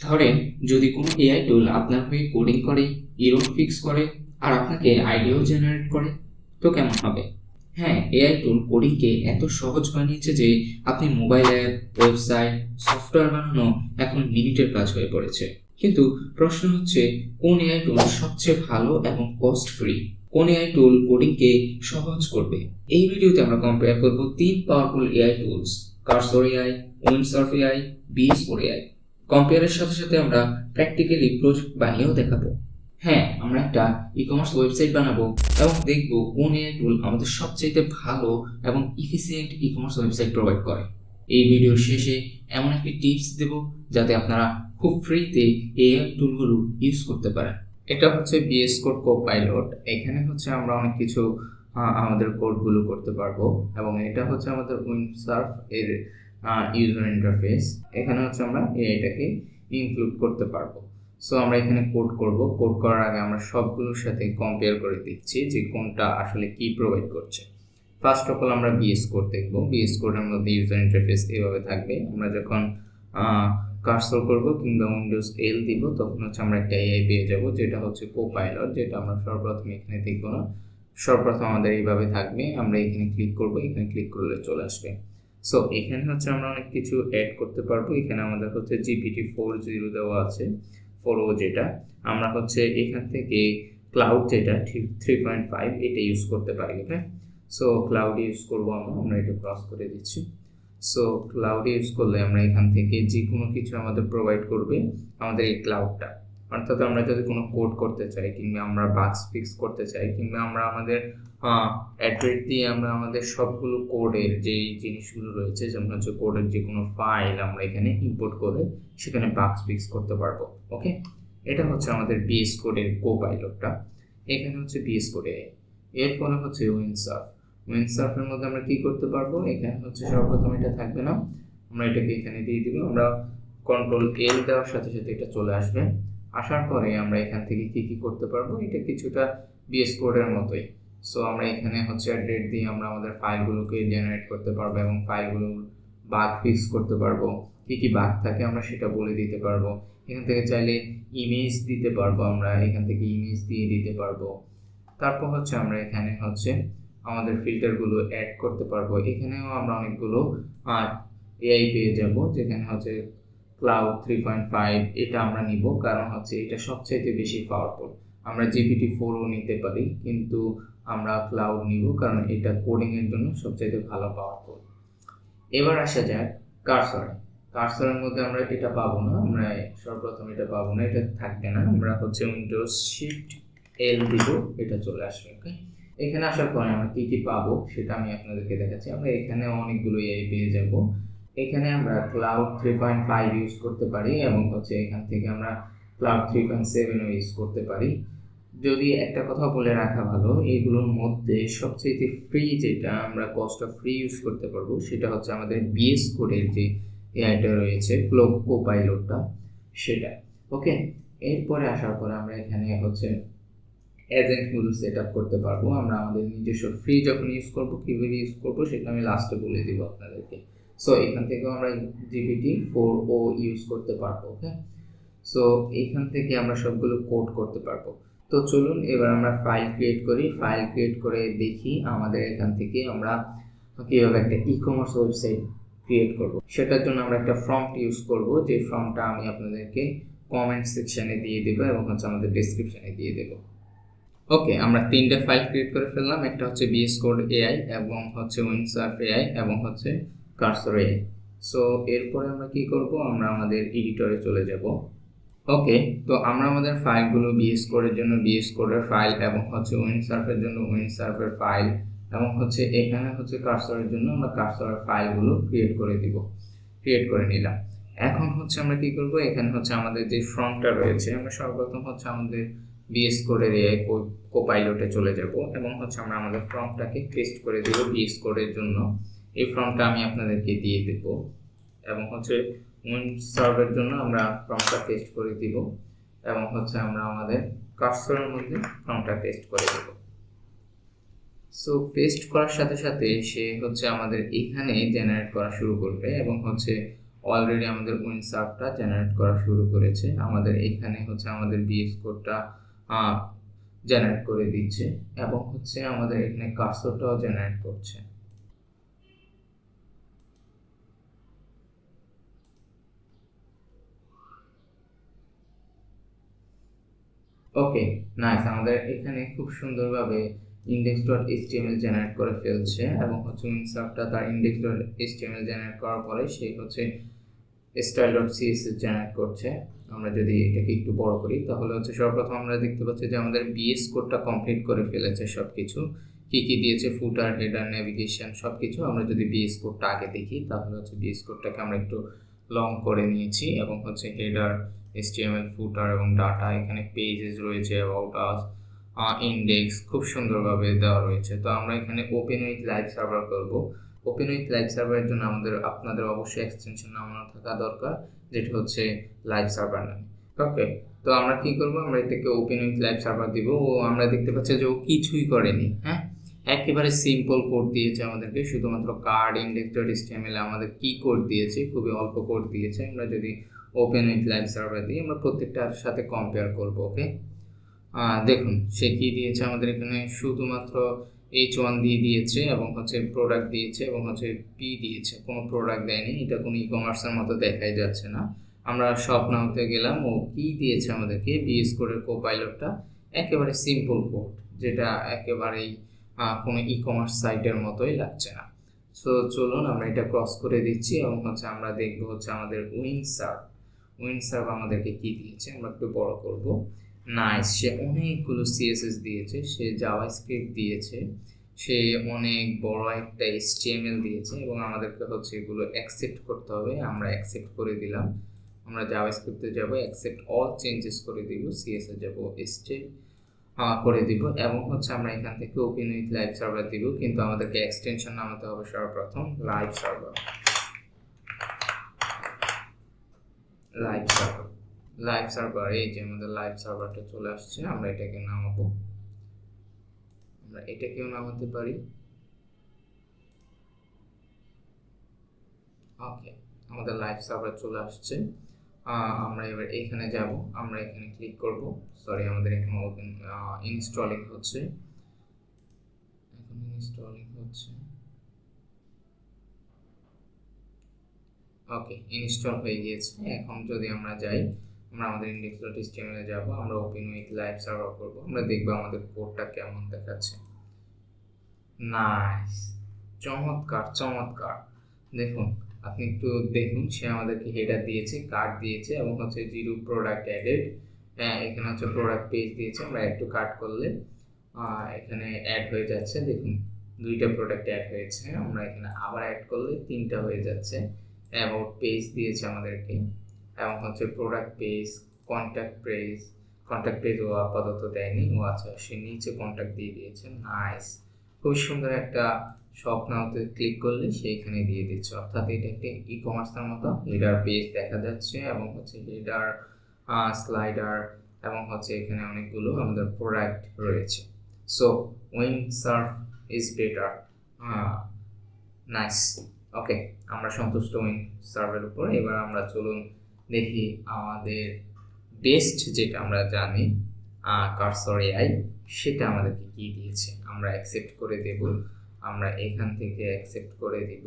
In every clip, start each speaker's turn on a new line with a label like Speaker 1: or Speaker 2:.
Speaker 1: ধরেন, যদি কোনো এআই টুল আপনার হয়ে কোডিং করে ইরোর ফিক্স করে, আর আপনাকে আইডিয়াও জেনারেট করে, তো কেমন হবে? হ্যাঁ এআই টুল কোডিংকে এত সহজ বানিয়েছে যে আপনি মোবাইল অ্যাপ ওয়েবসাইট সফটওয়্যার বানানো এখন মিনিটের কাজ হয়ে পড়েছে। কিন্তু প্রশ্ন হচ্ছে, কোন এআই টুল সবচেয়ে ভালো এবং কস্ট ফ্রি কোন এআই টুল কোডিংকে সহজ করবে? এই ভিডিওতে আমরা কম্পেয়ার করব তিন powerful AI tools Cursor AI Windsurf AI VS four AI কম্পেয়ারের সাথে সাথে আমরা প্র্যাকটিক্যালি প্রজেক্ট বানিয়েও দেখাবো। হ্যাঁ আমরা একটা ই কমার্স ওয়েবসাইট বানাবো এবং দেখব কোন এআই টুল আমাদের সবচাইতে ভালো এবং efficient e commerce website provide করে। এই ভিডিওর শেষে এমন একটি টিপস দেব যাতে আপনারা খুব ফ্রিতে এআই টুলগুলো ইউজ করতে পারেন। এটা হচ্ছে বিএস কোড কো পাইলট এখানে হচ্ছে আমরা অনেক কিছু আমাদের কোডগুলো করতে পারব এবং এটা হচ্ছে আমাদের উইন্ডসার্ফ এর ইউজার ইন্টারফেস এখানে হচ্ছে আমরা এআইটাকে ইনক্লুড করতে পারব। সো আমরা এখানে কোড করব। কোড করার আগে আমরা সবগুলোর সাথে কম্পেয়ার করে দিচ্ছি যে কোনটা আসলে কি প্রোভাইড করছে। ফার্স্ট অফ অল আমরা বিএস কোড দেখব। বিএস কোডের মধ্যে ইউজার ইন্টারফেস এভাবে থাকবে। আমরা যখন কার্সর করব কিংবা উইন্ডোজ এল দিব, তখন হচ্ছে আমরা একটা এআই পেয়ে যাব, যেটা হচ্ছে কো পাইলট যেটা আমরা সর্বপ্রথম এখানে দেখব না। সর্বপ্রথম আমাদের এইভাবে থাকবে। আমরা এখানে ক্লিক করব। এখানে ক্লিক করলে চলে আসবে। সো এখানে হচ্ছে আমরা অনেক কিছু অ্যাড করতে পারব। এখানে আমাদের হচ্ছে জিপিটি ফোর জিরো দেওয়া আছে ফোর ও যেটা। আমরা হচ্ছে এখান থেকে ক্লাউড যেটা থ্রি পয়েন্ট ফাইভ এটা ইউজ করতে পারি ওকে সো ক্লাউড ইউজ করব আমরা আমরা এটা ক্রস করে দিচ্ছি। সো ক্লাউড ইউজ করলে আমরা এখান থেকে যে কোনো কিছু আমাদের প্রোভাইড করবে আমাদের এই ক্লাউডটা অর্থাৎ আমরা যদি কোনো কোড করতে চাই কিংবা আমরা বাক্স ফিক্স করতে চাই কিংবা আমরা আমাদের অ্যাড্রেস দিয়ে আমরা আমাদের সবগুলো কোডের যেই জিনিসগুলো রয়েছে, যেমন হচ্ছে কোডের যে কোনো ফাইল আমরা এখানে ইম্পোর্ট করে সেখানে বাক্স ফিক্স করতে পারব ওকে এটা হচ্ছে আমাদের বিএস কোডের কো পাইলটটা এখানে হচ্ছে বিএস কোডে এরপরে হচ্ছে উইনসার্ফ উইনসার্ফের মধ্যে আমরা কি করতে পারব? এখানে হচ্ছে সর্বপ্রথম এটা থাকবে না। আমরা এটাকে এখানে দিয়ে দিব। আমরা কন্ট্রোল এল দেওয়ার সাথে সাথে এটা চলে আসবে। আসার পরে আমরা এখান থেকে কি কি করতে পারব, এটা কিছুটা বিএস কোডের মতোই। সো আমরা এখানে হচ্ছে ডেট দিয়ে আমরা আমাদের ফাইলগুলোকে জেনারেট করতে পারব এবং ফাইলগুলোর বাগ ফিক্স করতে পারব। কি কি বাগ থাকে আমরা সেটা বলে দিতে পারব। এখান থেকে চাইলে ইমেজ দিতে পারব আমরা, এখান থেকে ইমেজ দিয়ে দিতে পারব। তারপর হচ্ছে আমরা এখানে হচ্ছে আমাদের ফিল্টারগুলো অ্যাড করতে পারব। এখানেও আমরা অনেকগুলো এআই পেয়ে যাব, যেখানে হচ্ছে ক্লাউড থ্রি পয়েন্ট ফাইভ এটা আমরা নিব কারণ হচ্ছে এটা সবচাইতে বেশি পাওয়ারফুল আমরা জিপিটি ফোরও নিতে পারি, কিন্তু আমরা ক্লাউড নিব কারণ এটা কোডিংয়ের জন্য সবচাইতে ভালো পাওয়ারফুল এবার আসা যাক কারসরে কারসরের মধ্যে আমরা এটা পাবো না, আমরা সর্বপ্রথম এটা পাবো না, এটা থাকবে না। আমরা হচ্ছে উইন্ডোজ শিফট এল দিব, এটা চলে আসবে ওকে এখানে আসার পরে আমরা কি কি পাবো সেটা আমি আপনাদেরকে দেখাচ্ছি। আমরা এখানে অনেকগুলো এআই পেয়ে যাব। এখানে আমরা Claude three point five use করতে পারি এবং হচ্ছে এখান থেকে আমরা ক্লাউড থ্রি পয়েন্ট সেভেনও ইউজ করতে পারি। যদি একটা কথা বলে রাখা ভালো, এগুলোর মধ্যে সবচেয়ে ফ্রি যেটা আমরা কস্ট অফ ফ্রি ইউজ করতে পারব, সেটা হচ্ছে আমাদের বিএস কোডের যে এআইটা রয়েছে ক্লো কো পাইলটটা সেটা। ওকে এরপরে আসার পরে আমরা এখানে হচ্ছে এজেন্টগুলো সেট আপ করতে পারব। আমরা আমাদের নিজস্ব ফ্রি যখন ইউজ করব, কীভাবে ইউজ করব, সেটা আমি লাস্টে বলে দিব আপনাদেরকে। সো এখান থেকেও আমরা জিপিটি ফোর ও ইউজ করতে পারব ওকে সো এখান থেকে আমরা সবগুলো কোড করতে পারব। তো চলুন, এবার আমরা ফাইল ক্রিয়েট করি। ফাইল ক্রিয়েট করে দেখি আমাদের এখান থেকে আমরা কীভাবে একটা ই কমার্স ওয়েবসাইট ক্রিয়েট করব। সেটার জন্য আমরা একটা ফর্মট ইউজ করব। যে ফর্মটা আমি আপনাদেরকে কমেন্ট সেকশানে দিয়ে দেবো এবং হচ্ছে আমাদের ডিসক্রিপশানে দিয়ে দেবো। ওকে আমরা তিনটে ফাইল ক্রিয়েট করে ফেললাম। একটা হচ্ছে বিএস কোড এআই এবং হচ্ছে উইনসার্ফ এআই এবং হচ্ছে কার্সর সো এরপরে আমরা কি করব? আমরা আমাদের এডিটরে চলে যাব। ওকে তো আমরা আমাদের ফাইলগুলো বিএস কোডের জন্য বিএস কোডের ফাইল এবং হচ্ছে উইন সার্ফের জন্য উইনসার্ফের ফাইল এবং হচ্ছে এখানে হচ্ছে কার্সরের জন্য আমরা কার্সরের ফাইলগুলো ক্রিয়েট করে দিব। ক্রিয়েট করে নিলাম। এখন হচ্ছে আমরা কি করব? এখানে হচ্ছে আমাদের যে ফর্মটা রয়েছে, আমরা সর্বপ্রথম হচ্ছে আমাদের বিএস কোডের এআই কোপাইলটে চলে যাব এবং হচ্ছে আমরা আমাদের ফর্মটাকে পেস্ট করে দেব বিএস কোডের জন্য। এই ফর্মটা আমি আপনাদেরকে দিয়ে দেব। এবং হচ্ছে উইন সার্ভের জন্য আমরা ফর্মটা পেস্ট করে দিব। এবং হচ্ছে আমরা আমাদের কার্সরের মধ্যে ফর্মটা পেস্ট করে দেব। সো পেস্ট করার সাথে সাথে সে হচ্ছে আমাদের এখানে জেনারেট করা শুরু করবে এবং হচ্ছে অলরেডি আমাদের উইনসার্ভটা জেনারেট করা শুরু করেছে। আমাদের এখানে হচ্ছে আমাদের বিএস কোডটা জেনারেট করে দিচ্ছে। এবং হচ্ছে আমাদের এখানে কার্সরটাও জেনারেট করছে। ওকে নাইস আমাদের এখানে খুব সুন্দরভাবে ইন্ডেক্স ডট এইচটিএমএল জেনারেট করে ফেলছে এবং হচ্ছে ইনসার্টটা তার ইন্ডেক্স ডট এইচটিএমএল জেনারেট করার পরে সেই হচ্ছে স্টাইল ডট সিএসএস জেনারেট করছে। আমরা যদি এটাকে একটু বড় করি, তাহলে হচ্ছে সর্বপ্রথম আমরা দেখতে পাচ্ছি যে আমাদের বিএস কোডটা কমপ্লিট করে ফেলেছে সব কিছু কী কী দিয়েছে ফুটার হেডার নেভিগেশন সব কিছু আমরা যদি বিএস কোডটা আগে দেখি, তাহলে হচ্ছে বিএস কোডটাকে আমরা একটু লং করে নিয়েছি এবং হচ্ছে হেডার এসটিএমএল ফুটার এবং ডাটা এখানে পেজেস রয়েছে অ্যাবাউট আস ইন্ডেক্স খুব সুন্দরভাবে দেওয়া রয়েছে। তো আমরা এখানে ওপেন উইথ লাইভ সার্ভার করব। ওপেন উইথ লাইভ সার্ভারের জন্য আমাদের, আপনাদের অবশ্যই এক্সটেনশন নামানো থাকা দরকার, যেটা হচ্ছে লাইভ সার্ভার নামে। ওকে তো আমরা কি করব? আমরা এটাকে ওপেন উইথ লাইভ সার্ভার দিব। ও, আমরা দেখতে পাচ্ছি যে ও কিছুই করেনি হ্যাঁ? একেবারে সিম্পল কোড দিয়েছে আমাদেরকে, শুধুমাত্র কার্ড ইন্ডেক্স এসটিএমএল আমাদের কি কোড দিয়েছে, খুবই অল্প কোড দিয়েছে, আমরা যদি ওপেন উইথ লাইভ সার্ভার দিই, আমরা প্রত্যেকটার সাথে কম্পেয়ার করব ওকে দেখুন, সে কি দিয়েছে আমাদের এখানে? শুধুমাত্র এইচ ওয়ান দিয়ে দিয়েছে এবং হচ্ছে প্রোডাক্ট দিয়েছে এবং হচ্ছে পি দিয়েছে। কোনো প্রোডাক্ট দেয়নি, এটা কোনো ই কমার্সের মতো দেখাই যাচ্ছে না। আমরা শপ নাওতে গেলাম, ও কি দিয়েছে আমাদেরকে? বিএস কোডের কো পাইলটটা একেবারে সিম্পল কোড যেটা একেবারেই কোনো ই কমার্স সাইটের মতোই লাগছে না। সো চলুন আমরা এটা ক্রস করে দিচ্ছি এবং হচ্ছে আমরা দেখব হচ্ছে আমাদের উইনসার্ভ উইনসার্ভ আমাদেরকে কি দিয়েছে? আমরা একটু বড় করব। নাইস সে অনেকগুলো সিএসএস দিয়েছে। সে জাভাস্ক্রিপ্ট দিয়েছে। সে অনেক বড় একটা এইচটিএমএল দিয়েছে এবং আমাদেরকে হচ্ছে এগুলো অ্যাকসেপ্ট করতে হবে। আমরা অ্যাকসেপ্ট করে দিলাম। আমরা জাভাস্ক্রিপ্টে যাব অ্যাকসেপ্ট অল চেঞ্জেস করে দিব। সিএসএস যাব এসটে করে দিব এবং হচ্ছে আমরা এখান থেকে ওপেন উইথ লাইভ সার্ভার দিব, কিন্তু আমাদেরকে এক্সটেনশন নামাতে হবে সর্বপ্রথম live server. Live server. Live server, এই যে আমাদের লাইভ সার্ভারটা চলে আসছে, আমরা এটাকে নামাবো। আমরা এটাকেও নামাতে পারি। ওকে আমাদের লাইভ সার্ভার চলে আসছে। আমরা এবার এখানে যাব, আমরা এখানে ক্লিক করব। সরি আমাদের এখানে ওপেন ইনস্টলিং হচ্ছে। এখন ইনস্টলিং হচ্ছে। ওকে ইনস্টল হয়ে গিয়েছে। এখন যদি আমরা যাই, আমরা আমাদের ইন্ডেক্স ডট এ যাব, আমরা ওপেন উইথ লাইভ সার্ভার করব। আমরা দেখব আমাদের কোডটা কেমন দেখাচ্ছে। নাইস চমৎকার চমৎকার। দেখুন আপনি একটু দেখুন, সে আমাদেরকে হেডার দিয়েছে কার্ড দিয়েছে এবং হচ্ছে জিরো প্রোডাক্ট অ্যাডেড হ্যাঁ এখানে হচ্ছে প্রোডাক্ট পেজ দিয়েছে, আমরা একটু কাট করলে এখানে অ্যাড হয়ে যাচ্ছে। দেখুন, দুইটা প্রোডাক্ট অ্যাড হয়েছে, আমরা এখানে আবার অ্যাড করলে তিনটা হয়ে যাচ্ছে। অ্যাবাউট পেজ দিয়েছে আমাদেরকে। এবং হচ্ছে product page contact page contact page ও আপাতত দেয়নি। ও আচ্ছা সে নিচে কন্ট্যাক্ট দিয়ে দিয়েছে। নাইস খুব সুন্দর একটা শপ নাওতে ক্লিক করলে সেইখানে দিয়ে দিচ্ছে। অর্থাৎ এটা একটা ই কমার্সের মতো হেডার পেজ দেখা যাচ্ছে এবং হচ্ছে হেডার স্লাইডার এবং হচ্ছে এখানে অনেকগুলো আমাদের প্রোডাক্ট রয়েছে। So Windsurf is better nice okay আমরা সন্তুষ্ট উইন সার্ভের উপর। এবার আমরা চলুন দেখি আমাদের বেস্ট যেটা আমরা জানি কারসর এআই সেটা আমাদেরকে কি দিয়েছে। আমরা অ্যাকসেপ্ট করে দেব। আমরা এখান থেকে অ্যাকসেপ্ট করে দিব।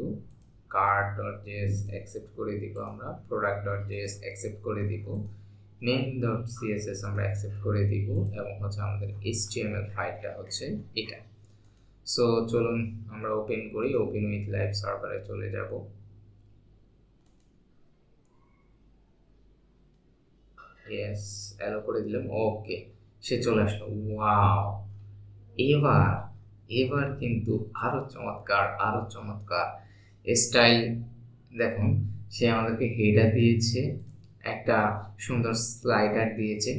Speaker 1: কার্ড ডট জেএস অ্যাকসেপ্ট করে দিব আমরা। প্রোডাক্ট ডট জেএস অ্যাকসেপ্ট করে দিব। মেন ডট সিএসএস আমরা অ্যাকসেপ্ট করে দিব এবং হচ্ছে আমাদের এইচটিএমএল ফাইলটা হচ্ছে এটা। সো চলুন আমরা ওপেন করি। ওপেন উইথ লাইভ সার্ভারে চলে যাব। ইয়েস অ্যালো করে দিলাম। ওকে সে চলে আসলো। ওয়াও এবার এবার কিন্তু আরও চমৎকার আরও চমৎকার স্টাইল দেখুন, সে আমাদেরকে হেডার দিয়েছে, একটা সুন্দর স্লাইডার দিয়েছে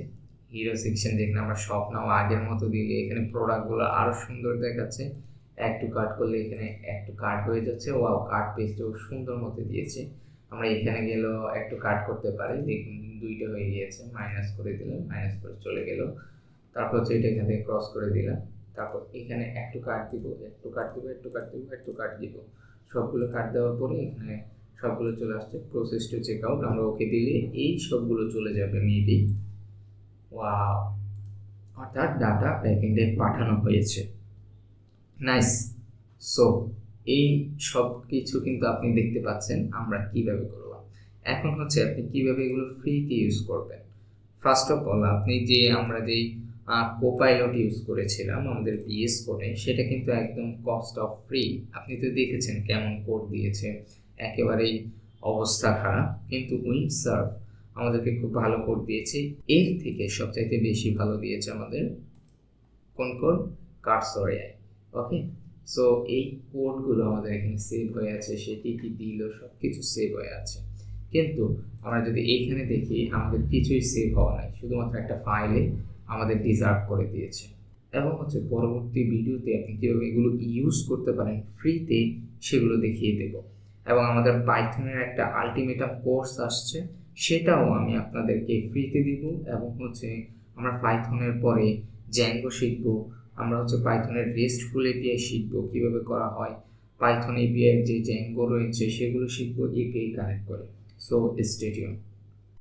Speaker 1: হিরো সেকশন যেখানে আমরা সব নাও আগের মতো দিলে এখানে প্রোডাক্টগুলো আরও সুন্দর দেখাচ্ছে একটু কাট করলে এখানে একটু কাট হয়ে যাচ্ছে ওয়াও কাট পেজটাও সুন্দর মতো দিয়েছে, আমরা এখানে গেলেও একটু কাট করতে পারি, দেখুন দুইটা হয়ে গিয়েছে মাইনাস করে দিলাম মাইনাস করে চলে গেল, তারপর হচ্ছে এটা এখান থেকে ক্রস করে দিলাম। তারপর এখানে একটু কাট দিব একটু কাট দিব একটু কাট দিব একটু কাট দিব। সবগুলো কাট দেওয়ার পরে এখানে সবগুলো চলে আসছে প্রসেস টু চেক আউট আমরা ওকে দিলে এই সবগুলো চলে যাবে মেবি ওয়া অর্থাৎ ডাটা ব্যাকএন্ডে পাঠানো হয়েছে। নাইস সো এই সব কিছু কিন্তু আপনি দেখতে পাচ্ছেন আমরা কীভাবে করলাম। এখন হচ্ছে আপনি কীভাবে এগুলো ফ্রিতে ইউজ করবেন? ফার্স্ট অফ অল আপনি যে আমরা যেই কোপাইলট ইউজ করেছিলাম আমাদের বিএস কোডে সেটা কিন্তু একদম কস্ট অফ ফ্রি আপনি তো দেখেছেন কেমন কোড দিয়েছে, একেবারেই অবস্থা খারাপ, কিন্তু উইন্ডসার্ভ আমাদেরকে খুব ভালো কোড দিয়েছে। এর থেকে সবচাইতে বেশি ভালো দিয়েছে আমাদের কোন code Cursor AI okay so এই কোডগুলো আমাদের এখানে সেভ হয়ে আছে, সে কি কি দিল সব কিছু সেভ হয়ে আছে। কিন্তু আমরা যদি এইখানে দেখি, আমাদের কিছুই সেভ হওয়া নাই। শুধুমাত্র একটা ফাইলে আমাদের ডিজার্ভ করে দিয়েছে। এবং হচ্ছে পরবর্তী ভিডিওতে আপনি কীভাবে এগুলো ইউজ করতে পারেন ফ্রিতে সেগুলো দেখিয়ে দেব। এবং আমাদের পাইথনের একটা আলটিমেটাম কোর্স আসছে, সেটাও আমি আপনাদেরকে ফ্রিতে দিব এবং হচ্ছে আমরা পাইথনের পরে জ্যাঙ্গো শিখব, আমরা হচ্ছে পাইথনের রেস্টফুল এপিআই শিখব, কীভাবে করা হয়, পাইথন এপিআই যে জ্যাঙ্গো রয়েছে, সেগুলো শিখব এপিআই কানেক্ট করে। So stadium